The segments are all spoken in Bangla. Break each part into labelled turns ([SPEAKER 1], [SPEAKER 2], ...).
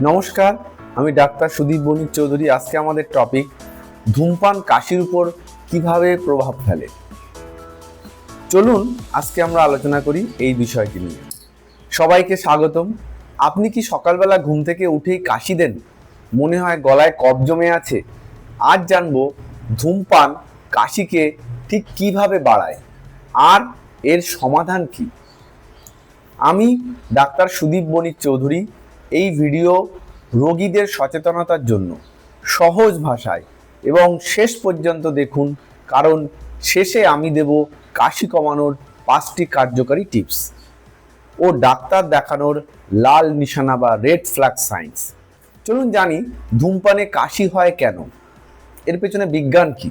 [SPEAKER 1] নমস্কার, আমি ডাক্তার সুদীপ বণিক চৌধুরী। আজকে আমাদের টপিক ধূমপান কাশির উপর কীভাবে প্রভাব ফেলে? চলুন, আজকে আমরা আলোচনা করি এই বিষয়টি নিয়ে। সবাইকে স্বাগতম। আপনি কি সকালবেলা ঘুম থেকে উঠেই কাশি দেন? মনে হয় গলায় কফ জমে আছে। আজ জানব, ধূমপান কাশিকে ঠিক কীভাবে বাড়ায় আর এর সমাধান কি? আমি ডাক্তার সুদীপ বণিক চৌধুরী এই ভিডিও রোগীদের সচেতনতার জন্য সহজ ভাষায় এবং শেষ পর্যন্ত দেখুন, কারণ শেষে আমি দেব কাশি কমানোর পাঁচটি কার্যকারী টিপস ও ডাক্তার দেখানোর লাল নিশানা বা রেড ফ্ল্যাগ সাইন্স। চলুন জানি ধূমপানে কাশি হয় কেন? এর পেছনে বিজ্ঞান কি?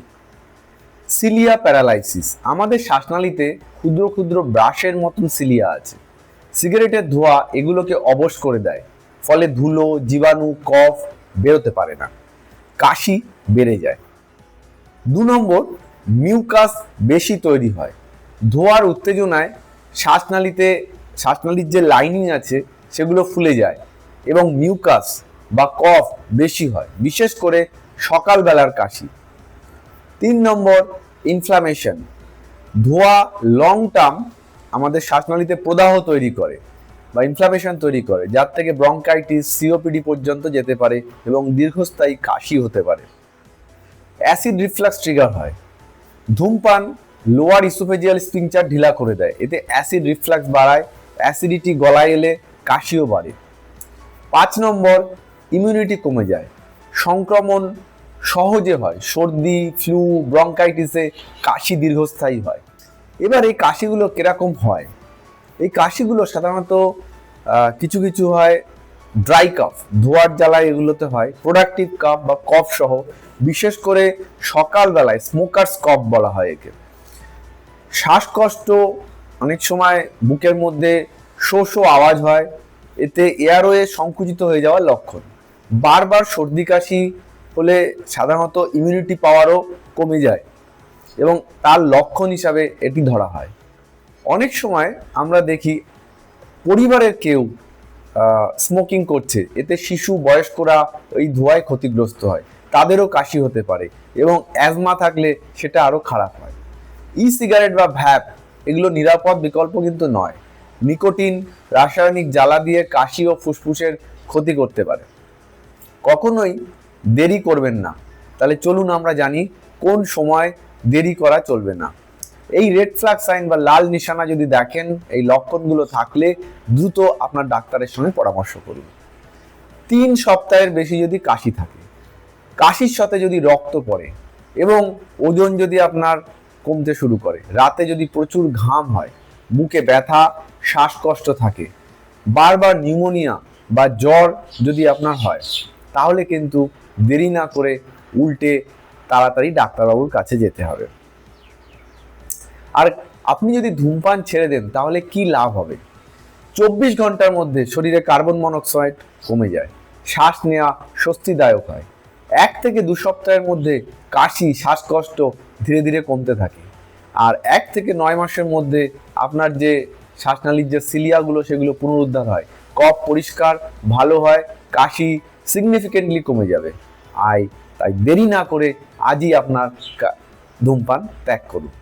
[SPEAKER 1] Cilia paralysis. আমাদের শ্বাসনালীতে ক্ষুদ্র ক্ষুদ্র ব্রাশের মতন সিলিয়া আছে। সিগারেটের ধোঁয়া এগুলোকে অবশ করে দেয়। ফলে ধুলো, জীবাণু, কফ বেরোতে পারে না। কাশি বেড়ে যায়। দু নম্বর, মিউকাস বেশি তৈরি হয়। ধোয়ার উত্তেজনায় শ্বাসনালীতে, শ্বাসনালীর যে লাইনিং আছে, সেগুলো ফুলে যায় এবং মিউকাস বা কফ বেশি হয়, বিশেষ করে সকালবেলার কাশি। তিন নম্বর ইনফ্লামেশন ধোঁয়া লং টার্ম আমাদের শ্বাসনালীতে প্রদাহ তৈরি করে। বা ইনফ্লামেশন তৈরি করে, যার থেকে ব্রঙ্কাইটিস সিওপিডি পর্যন্ত যেতে পারে এবং দীর্ঘস্থায়ী কাশি হতে পারে। অ্যাসিড রিফ্লাক্স ট্রিগার হয়। ধূমপান লোয়ার ইসোফেজিয়াল স্পিংচার ঢিলা করে দেয়। এতে অ্যাসিড রিফ্লাক্স বাড়ায়, অ্যাসিডিটি গলায় এলে কাশিও বাড়ে। পাঁচ নম্বর ইমিউনিটি কমে যায়। সংক্রমণ সহজে হয়। সর্দি ফ্লু ব্রঙ্কাইটিসে কাশি দীর্ঘস্থায়ী হয়। এবার এই কাশিগুলো কীরকম হয়? এই কাশিগুলো সাধারণত কিছু কিছু হয় ড্রাই কাফ ধোয়ার জ্বালায় এগুলোতে হয় প্রোডাক্টিভ কাফ বা কফ সহ, বিশেষ করে সকালবেলায় স্মোকার্স কফ বলা হয় একে। শ্বাসকষ্ট অনেক সময় বুকের মধ্যে শো শো আওয়াজ হয়, এতে এয়ারওয়ে সংকুচিত হয়ে যাওয়ার লক্ষণ। বারবার সর্দি কাশি হলে সাধারণত ইমিউনিটি পাওয়ারও কমে যায় এবং তার লক্ষণ হিসাবে এটি ধরা হয়। অনেক সময় আমরা দেখি পরিবারের কেউ স্মোকিং করছে, এতে শিশু, বয়স্করা এই ধোঁয়ায় ক্ষতিগ্রস্ত হয়, তাদেরও কাশি হতে পারে এবং অ্যাজমা থাকলে সেটা আরও খারাপ হয়। ই সিগারেট বা ভ্যাপ, এগুলো নিরাপদ বিকল্প কিন্তু নয়। নিকোটিন, রাসায়নিক জ্বালা দিয়ে কাশি ও ফুসফুসের ক্ষতি করতে পারে। কখনোই দেরি করবেন না। তাহলে চলুন আমরা জানি কোন সময় দেরি করা চলবে না। এই রেড ফ্ল্যাগ সাইন বা লাল নিশানা যদি দেখেন, এই লক্ষণগুলো থাকলে দ্রুত আপনার ডাক্তারের সঙ্গে পরামর্শ করুন। তিন সপ্তাহের বেশি যদি কাশি থাকে, কাশির সাথে যদি রক্ত পড়ে এবং ওজন যদি আপনার কমতে শুরু করে, রাতে যদি প্রচুর ঘাম হয়, বুকে ব্যথা, শ্বাসকষ্ট থাকে, বারবার নিউমোনিয়া বা জ্বর যদি আপনার হয়, তাহলে কিন্তু দেরি না করে উল্টে তাড়াতাড়ি ডাক্তারবাবুর কাছে যেতে হবে। আর আপনি যদি ধূমপান ছেড়ে দেন, তাহলে কি লাভ হবে? চব্বিশ ঘণ্টার মধ্যে শরীরে কার্বন মনোক্সাইড কমে যায়, শ্বাস নেওয়া স্বস্তিদায়ক হয়। এক থেকে দু সপ্তাহের মধ্যে কাশি, শ্বাসকষ্ট ধীরে ধীরে কমতে থাকে। আর এক থেকে নয় মাসের মধ্যে আপনার যে শ্বাসনালীর যে সিলিয়াগুলো, সেগুলো পুনরুদ্ধার হয়। কফ পরিষ্কার, ভালো হয়, কাশি সিগনিফিকেন্টলি কমে যাবে। আই তাই দেরি না করে আজই আপনার ধূমপান ত্যাগ করুন।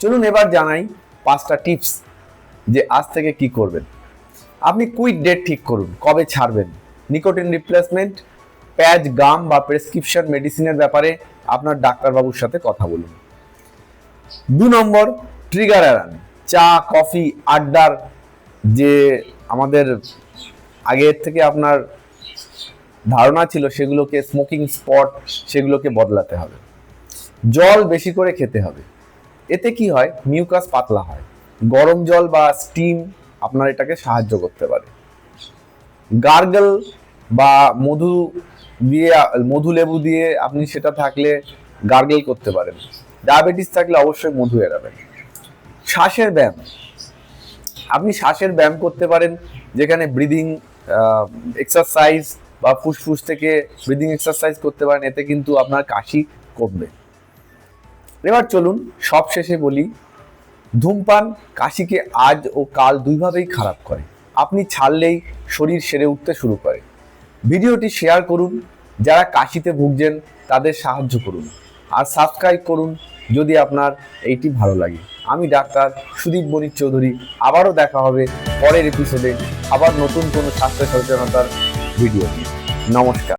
[SPEAKER 1] চলুন এবার জানাই পাঁচটা টিপস যে আজ থেকে কি করবেন। আপনি কুইক ডেট ঠিক করুন, কবে ছাড়বেন। নিকোটিন রিপ্লেসমেন্ট প্যাচ গাম বা প্রেসক্রিপশন মেডিসিনের ব্যাপারে আপনার ডাক্তারবাবুর সাথে কথা বলুন। দু নম্বর ট্রিগার এড়ান চা, কফি, আড্ডার যে আমাদের আগের থেকে আপনার ধারণা ছিল সেগুলোকে স্মোকিং স্পট সেগুলোকে বদলাতে হবে। জল বেশি করে খেতে হবে। এতে কি হয়? মিউকাস পাতলা হয়। গরম জল বা স্টিম আপনার এটাকে সাহায্য করতে পারে। গার্গল বা মধু দিয়ে, মধু লেবু দিয়ে আপনি সেটা থাকলে গার্গল করতে পারেন। ডায়াবেটিস থাকলে অবশ্যই মধু এড়াবেন। শ্বাসের ব্যায়াম। আপনি শ্বাসের ব্যায়াম করতে পারেন, যেখানে ব্রিদিং এক্সারসাইজ বা ফুসফুস থেকে ব্রিদিং এক্সারসাইজ করতে পারেন, এতে কিন্তু আপনার কাশি কমবে। এবার চলুন সব শেষে বলি, ধূমপান কাশিকে আজ ও কাল দুইভাবেই খারাপ করে। আপনি ছাড়লেই শরীর সেরে উঠতে শুরু করে। ভিডিওটি শেয়ার করুন, যারা কাশিতে ভুগছেন তাদের সাহায্য করুন। আর সাবস্ক্রাইব করুন যদি আপনার এইটি ভালো লাগে। আমি ডাক্তার সুদীপ বণিক চৌধুরী, আবারও দেখা হবে পরের এপিসোডে আবার নতুন কোনো স্বাস্থ্য সচেতনতার ভিডিও নমস্কার।